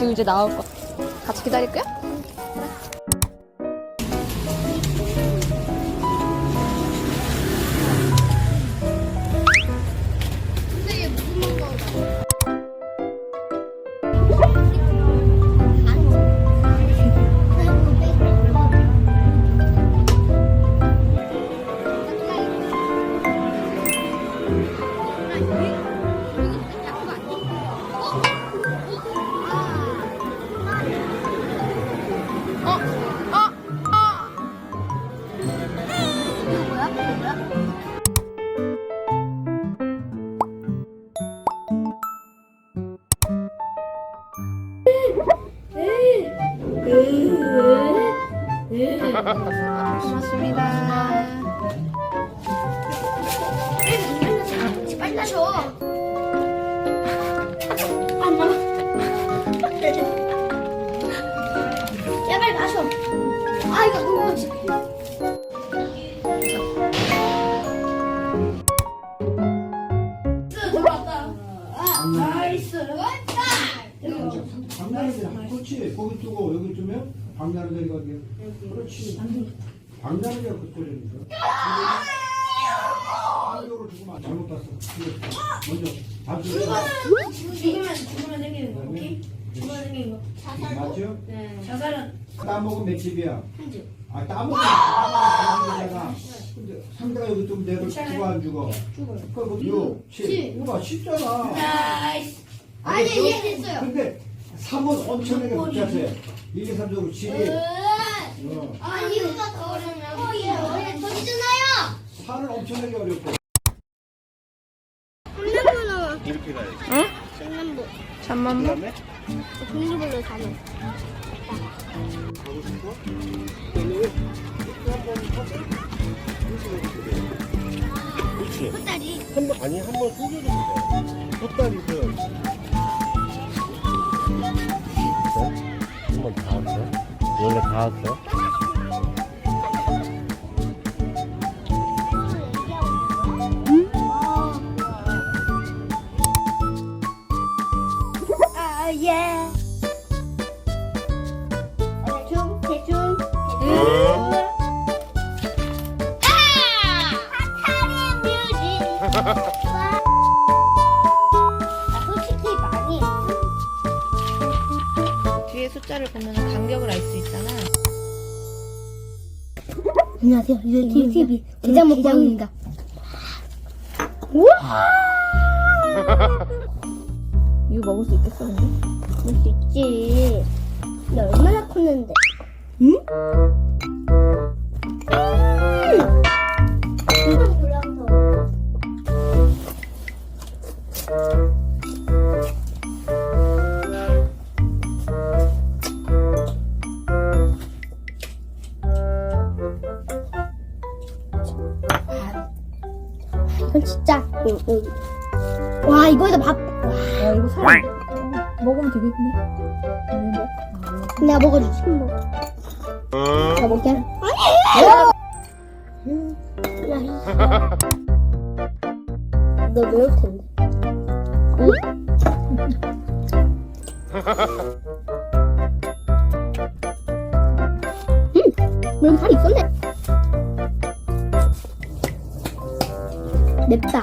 지금 이제 나올 거. 같이 기다릴게요. 근데 고맙습니다. 빨리 마셔. 안 나와. 야 빨리 마셔. 아 이거 너무 맛있어. 들어왔다. 아, 나이스. 왔다. 박나는 그렇지 거기 두고 여기 두면 박나는 데가 어디야 그렇지 박나는 데가 그거 한쪽으로 주고만 잘못 봤어 먼저 반수 죽으면 죽으면 생기는 거 오케이? 죽으면 생기는 거 맞죠? 네. 자살은 따먹으면 몇 집이야? 한 집. 아 따먹으면 따먹으면 근데 상대가 여기 내가 괜찮아요. 주고 안 주고 죽어요. 그럼 6, 7 이거 봐 쉽잖아 나이스. 아니 알겠어? 얘 됐어요. 근데 3은 엄청나게 복잡해 1, 2, 3, 4, 5, 7이 어. 아 이거가 더 어렵냐고? 이게 원래 돈이잖아요. 4는 엄청나게 어렵고 삼남부 나와. 이렇게 가야지. 응? 삼남부. 잠만만. 그다음에 종류별로 가는. 가고 싶어? 한번 하고 그렇지. 헛다리. 한 번, 아니 한번 숙여주면 돼. 헛다리 세 원래 닿았어? 아 예. 대충. 아! 숫자를 보면 간격을 알 수 있잖아. 안녕하세요. 유튜브 TV 대장 먹방입니다. 이거 먹을 수 있겠어, 근데? 먹을 수 있지. 나 얼마나 컸는데? 응? 이건 진짜. 응, 응. 와 이거에다 밥. 야, 이거 살 먹으면 되겠네. 내가 먹어주지. 먹어. 내가 먹게. 아니. 너 매울 텐데. 음, 맵다.